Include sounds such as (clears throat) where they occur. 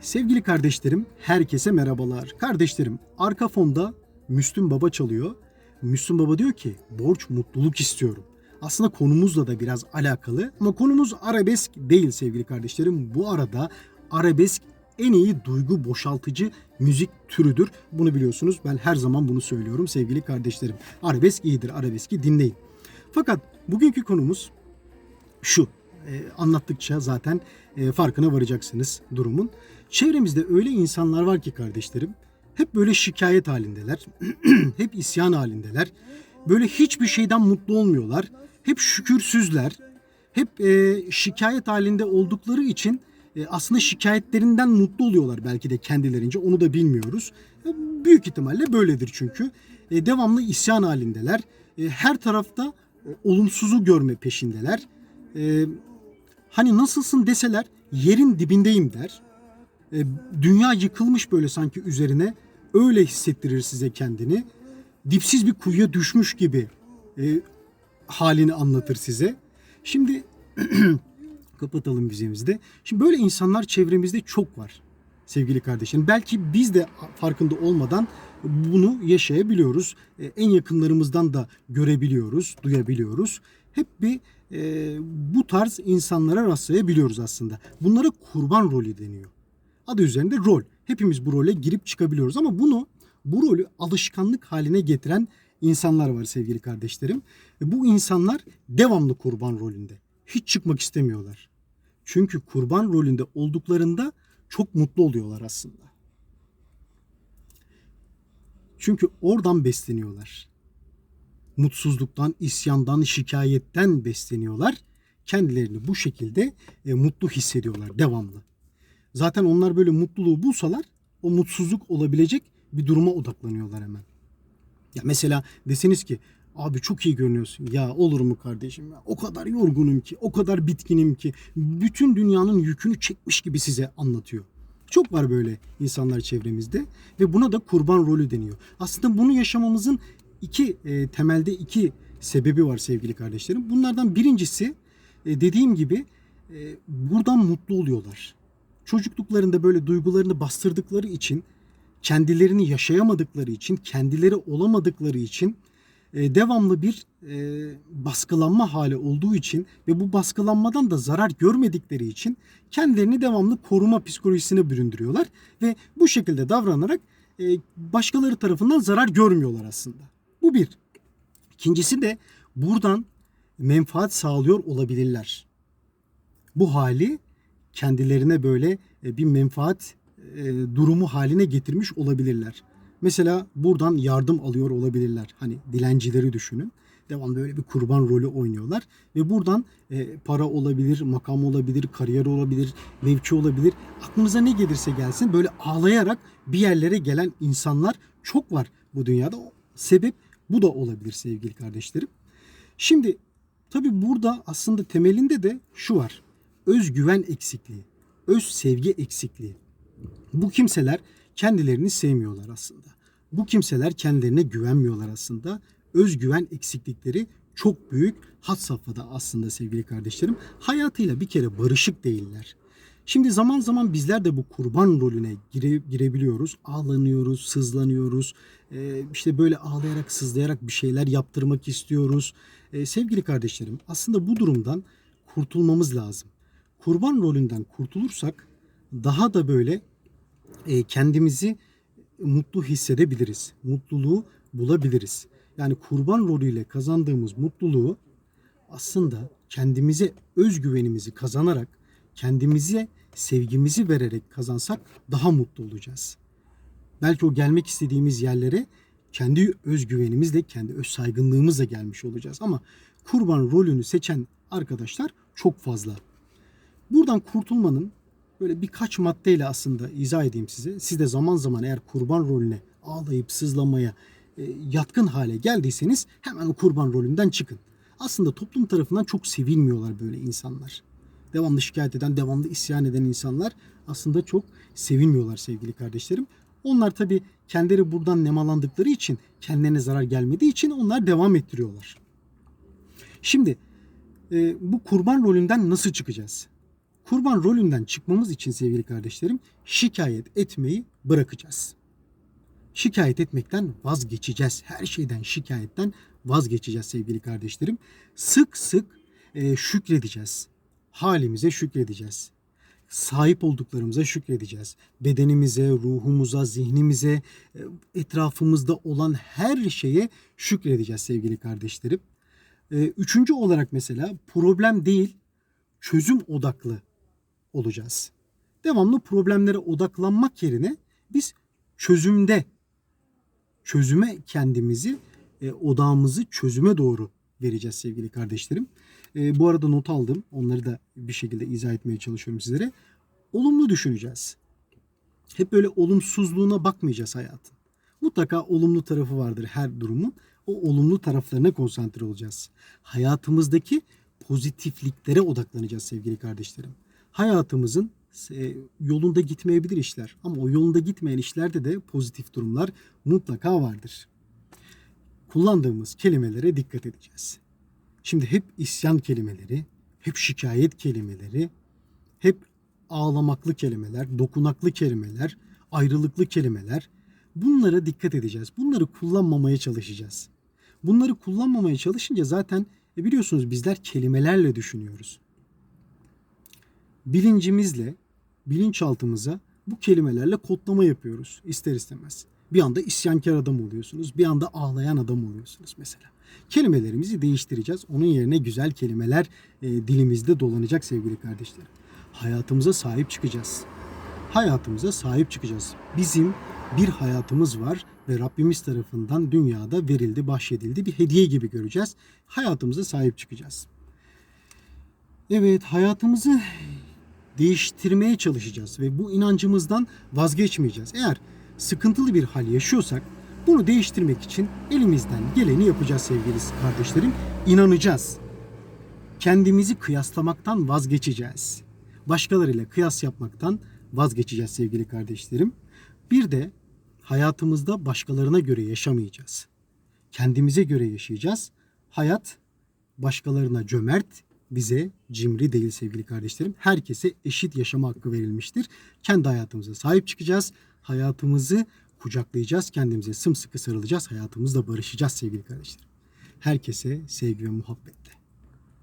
Sevgili kardeşlerim, herkese merhabalar. Kardeşlerim, arka fonda Müslüm Baba çalıyor. Müslüm Baba diyor ki, borç mutluluk istiyorum. Aslında konumuzla da biraz alakalı ama konumuz arabesk değil sevgili kardeşlerim. Bu arada arabesk en iyi duygu boşaltıcı müzik türüdür. Bunu biliyorsunuz. Ben her zaman bunu söylüyorum sevgili kardeşlerim. Arabesk iyidir. Arabeski dinleyin. Fakat bugünkü konumuz şu. E, anlattıkça zaten e, farkına varacaksınız durumun. Çevremizde öyle insanlar var ki kardeşlerim hep böyle şikayet halindeler. (clears throat) hep isyan halindeler. Böyle hiçbir şeyden mutlu olmuyorlar. Hep şükürsüzler. Hep e, şikayet halinde oldukları için aslında şikayetlerinden mutlu oluyorlar belki de kendilerince. Onu da bilmiyoruz. Büyük ihtimalle böyledir çünkü. Devamlı isyan halindeler. Her tarafta olumsuzu görme peşindeler. Hani nasılsın deseler yerin dibindeyim der. E, dünya yıkılmış böyle sanki üzerine öyle hissettirir size kendini. Dipsiz bir kuyuya düşmüş gibi e, halini anlatır size. Şimdi (clears throat) kapatalım vizemizi de. Şimdi böyle insanlar çevremizde çok var sevgili kardeşlerim. Belki biz de farkında olmadan bunu yaşayabiliyoruz. E, En yakınlarımızdan da görebiliyoruz, duyabiliyoruz. Hep bir e, bu tarz insanlara rastlayabiliyoruz aslında. Bunlara kurban rolü deniyor. Adı üzerinde rol. Hepimiz bu role girip çıkabiliyoruz ama bunu bu rolü alışkanlık haline getiren insanlar var sevgili kardeşlerim. Bu insanlar devamlı kurban rolünde. Hiç çıkmak istemiyorlar. Çünkü kurban rolünde olduklarında çok mutlu oluyorlar aslında. Çünkü oradan besleniyorlar. Mutsuzluktan, isyandan, şikayetten besleniyorlar. Kendilerini bu şekilde e, mutlu hissediyorlar devamlı. Zaten onlar böyle mutluluğu bulsalar o mutsuzluk olabilecek bir duruma odaklanıyorlar hemen. Ya mesela deseniz ki abi çok iyi görünüyorsun. Ya olur mu kardeşim ya o kadar yorgunum ki o kadar bitkinim ki bütün dünyanın yükünü çekmiş gibi size anlatıyor. Çok var böyle insanlar çevremizde ve buna da kurban rolü deniyor. Aslında bunu yaşamamızın iki e, temelde iki sebebi var sevgili kardeşlerim. Bunlardan birincisi e, dediğim gibi e, buradan mutlu oluyorlar. Çocukluklarında böyle duygularını bastırdıkları için, kendilerini yaşayamadıkları için, kendileri olamadıkları için e, devamlı bir e, baskılanma hali olduğu için ve bu baskılanmadan da zarar görmedikleri için kendilerini devamlı koruma psikolojisine büründürüyorlar ve bu şekilde davranarak e, başkaları tarafından zarar görmüyorlar aslında. Bu bir. İkincisi de buradan menfaat sağlıyor olabilirler. Bu hali kendilerine böyle e, bir menfaat e, durumu haline getirmiş olabilirler. Mesela buradan yardım alıyor olabilirler. Hani dilencileri düşünün. Devamlı böyle bir kurban rolü oynuyorlar. Ve buradan e, para olabilir, makam olabilir, kariyer olabilir, mevki olabilir. Aklınıza ne gelirse gelsin böyle ağlayarak bir yerlere gelen insanlar çok var bu dünyada. O sebep bu da olabilir sevgili kardeşlerim. Şimdi tabi burada aslında temelinde de şu var. Özgüven eksikliği, öz sevgi eksikliği. Bu kimseler kendilerini sevmiyorlar aslında. Bu kimseler kendilerine güvenmiyorlar aslında. Özgüven eksiklikleri çok büyük had safhada aslında sevgili kardeşlerim. Hayatıyla bir kere barışık değiller. Şimdi zaman zaman bizler de bu kurban rolüne gire, girebiliyoruz. Ağlanıyoruz, sızlanıyoruz. Ee, işte böyle ağlayarak, sızlayarak bir şeyler yaptırmak istiyoruz. Ee, sevgili kardeşlerim aslında bu durumdan kurtulmamız lazım. Kurban rolünden kurtulursak daha da böyle e, kendimizi mutlu hissedebiliriz. Mutluluğu bulabiliriz. Yani kurban rolüyle kazandığımız mutluluğu aslında kendimize özgüvenimizi kazanarak, kendimize sevgimizi vererek kazansak daha mutlu olacağız. Belki o gelmek istediğimiz yerlere kendi özgüvenimizle, kendi öz saygınlığımızla gelmiş olacağız. Ama kurban rolünü seçen arkadaşlar çok fazla. Buradan kurtulmanın böyle birkaç maddeyle aslında izah edeyim size. Siz de zaman zaman eğer kurban rolüne ağlayıp sızlamaya e, yatkın hale geldiyseniz hemen o kurban rolünden çıkın. Aslında toplum tarafından çok sevilmiyorlar böyle insanlar. Devamlı şikayet eden, devamlı isyan eden insanlar aslında çok sevilmiyorlar sevgili kardeşlerim. Onlar tabi kendileri buradan nemalandıkları için, kendilerine zarar gelmediği için onlar devam ettiriyorlar. Şimdi e, bu kurban rolünden nasıl çıkacağız? Kurban rolünden çıkmamız için sevgili kardeşlerim şikayet etmeyi bırakacağız. Şikayet etmekten vazgeçeceğiz. Her şeyden şikayetten vazgeçeceğiz sevgili kardeşlerim. Sık sık e, şükredeceğiz. Halimize şükredeceğiz. Sahip olduklarımıza şükredeceğiz. Bedenimize, ruhumuza, zihnimize, e, etrafımızda olan her şeye şükredeceğiz sevgili kardeşlerim. E, Üçüncü olarak mesela problem değil, çözüm odaklı olacağız. Devamlı problemlere odaklanmak yerine biz çözümde çözüme kendimizi e, odağımızı çözüme doğru vereceğiz sevgili kardeşlerim. E, bu arada not aldım. Onları da bir şekilde izah etmeye çalışıyorum sizlere. Olumlu düşüneceğiz. Hep böyle olumsuzluğuna bakmayacağız hayatın. Mutlaka olumlu tarafı vardır her durumun. O olumlu taraflarına konsantre olacağız. Hayatımızdaki pozitifliklere odaklanacağız sevgili kardeşlerim. Hayatımızın e, yolunda gitmeyebilir işler ama o yolunda gitmeyen işlerde de pozitif durumlar mutlaka vardır. Kullandığımız kelimelere dikkat edeceğiz. Şimdi hep isyan kelimeleri, hep şikayet kelimeleri, hep ağlamaklı kelimeler, dokunaklı kelimeler, ayrılıklı kelimeler. Bunlara dikkat edeceğiz. Bunları kullanmamaya çalışacağız. Bunları kullanmamaya çalışınca zaten e biliyorsunuz bizler kelimelerle düşünüyoruz. Bilincimizle, bilinçaltımıza bu kelimelerle kodlama yapıyoruz ister istemez. Bir anda isyankar adam oluyorsunuz, bir anda ağlayan adam oluyorsunuz mesela. Kelimelerimizi değiştireceğiz. Onun yerine güzel kelimeler e, dilimizde dolanacak sevgili kardeşlerim. Hayatımıza sahip çıkacağız. Hayatımıza sahip çıkacağız. Bizim bir hayatımız var ve Rabbimiz tarafından dünyada verildi, bahşedildi bir hediye gibi göreceğiz. Hayatımıza sahip çıkacağız. Evet, hayatımızı değiştirmeye çalışacağız ve bu inancımızdan vazgeçmeyeceğiz. Eğer sıkıntılı bir hal yaşıyorsak bunu değiştirmek için elimizden geleni yapacağız sevgili kardeşlerim. İnanacağız. Kendimizi kıyaslamaktan vazgeçeceğiz. Başkalarıyla kıyas yapmaktan vazgeçeceğiz sevgili kardeşlerim. Bir de hayatımızda başkalarına göre yaşamayacağız. Kendimize göre yaşayacağız. Hayat başkalarına cömert, bize cimri değil sevgili kardeşlerim. Herkese eşit yaşama hakkı verilmiştir. Kendi hayatımıza sahip çıkacağız. Hayatımızı kucaklayacağız. Kendimize sımsıkı sarılacağız. Hayatımızla barışacağız sevgili kardeşlerim. Herkese sevgi ve muhabbetle.